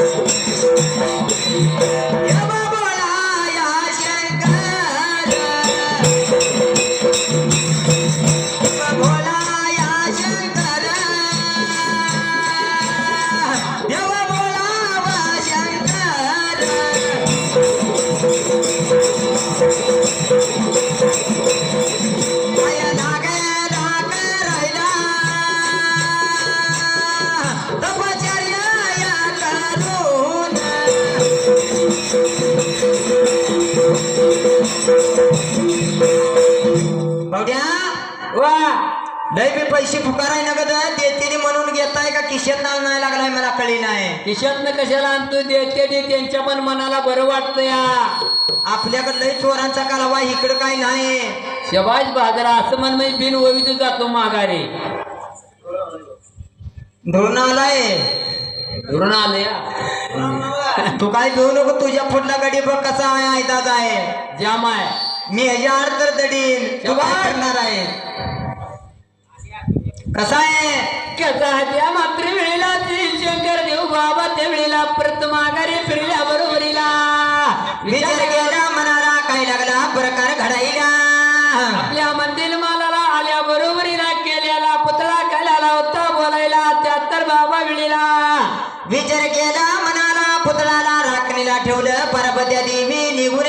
I'm sorry. भावड्या वा लय बी पैसे फुकाराय ना गद देते म्हणून घेताय का? नाल नाही लागलाय मला कळी नाही. खिशातनं कशाला आणतो देते त्यांच्या पण मनाला बरं वाटतं या. आपल्याकडे लय चोरांचा कालवा इकडं काय नाही. शबाज बाजारा असं म्हण मी बिन ओवीत जातो माघारी. धुळून आलाय. धरून आले या. तू काय घेऊ नको तुझ्या फुटला गडी बघ कसा आहे ऐदाच आहे. जाम आहे. मी ह्याच्या आड तर दडीन. तू काय. करणार आहे. कसा आहे? कसा त्या मात्र वेळेला शंकर देव बाबा त्या वेळेला परत माघारी फिरल्या बरोबरीला विचार गेला मनाला काय लागला? प्रकार घडाईला आपल्या मंदिर मालाला आल्या बरोबरीला केलेला पुतळा केलेला होता बोलायला त्यातर बाबा विळीला. विचार केला मनाला पुतळाला राखणीला ठेवलं परबद्या देवी निघून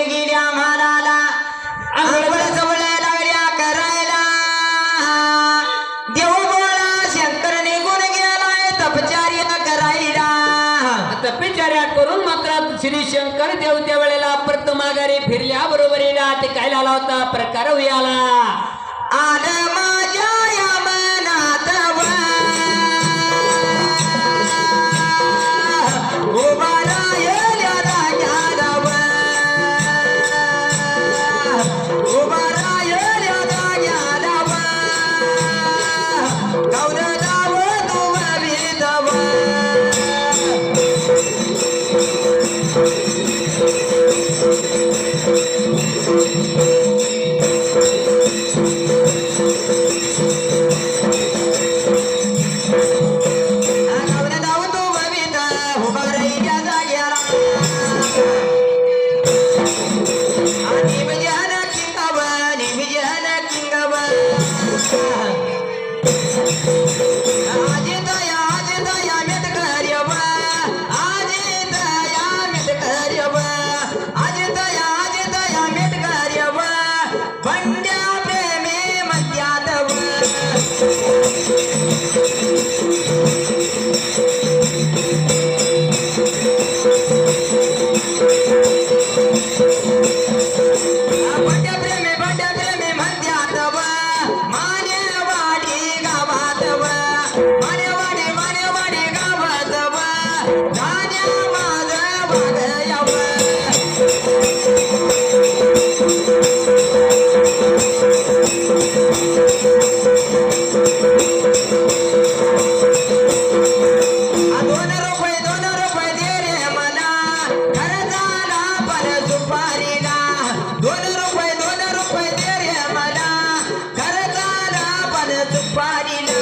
तपेचार्या करून मात्र श्री शंकर देव त्या वेळेला परत माघारी फिरल्या. बरोबरीला ते काय आला होता? प्रकार आला आलं सुपारीला दोन रुपये दोन रुपये दे रे मला. खरं पण सुपारीला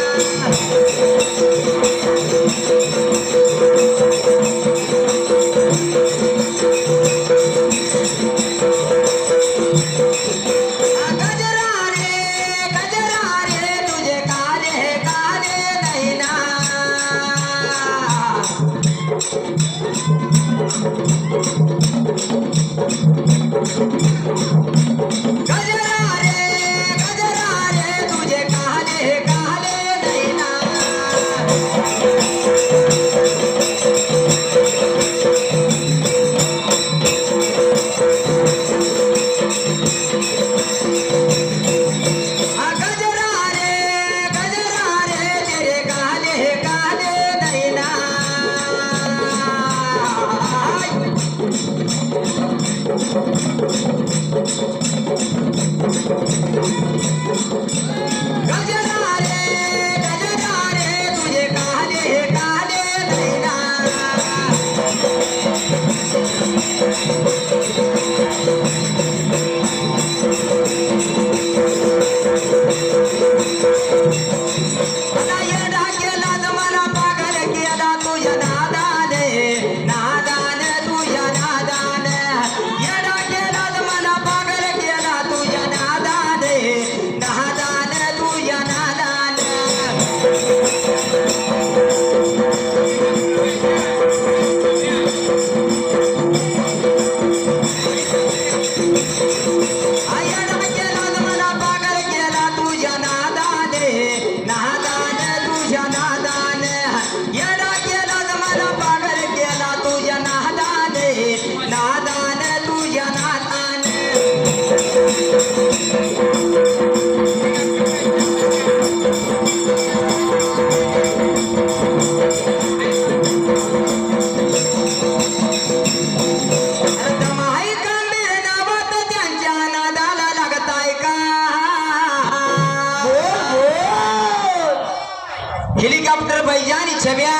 आणि छब्या.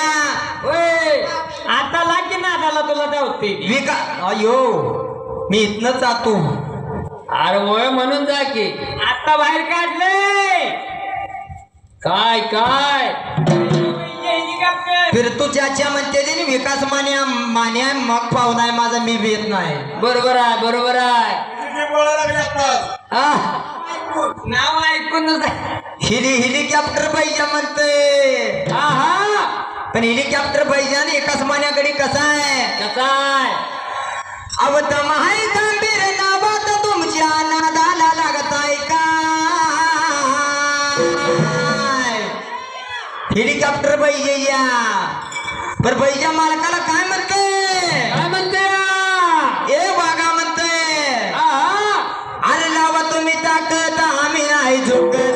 होय आता लागी ना त्याला तुला धावते. विका. अयो मी इथनच जातो. अरे होय म्हणून जा की. आता बाहेर काढले. काय काय? फिरतो त्याच्या म्हणते ते नी विकास मान्या मान्या मग पाहुणा माझा मी बी येत नाही. बरोबर आहे बरोबर आहे. आह, नाव ऐकूनच हिली हेलिकॉप्टर पाहिजे म्हणते. आहा. पण हेलिकॉप्टर पाहिजे आणि एकाच मान्याकडे कसा आहे? कसा आहे? अवतम हाय गंभीर नावात तुमच्या नादाला लागताय काय हेलिकॉप्टर पाहिजे या. पर पाहिजे मालकाला काय म्हणते? काय म्हणते? ए वागा म्हणते. आहा. अरे लावा तुम्ही ताकद आम्ही नाही झुकत.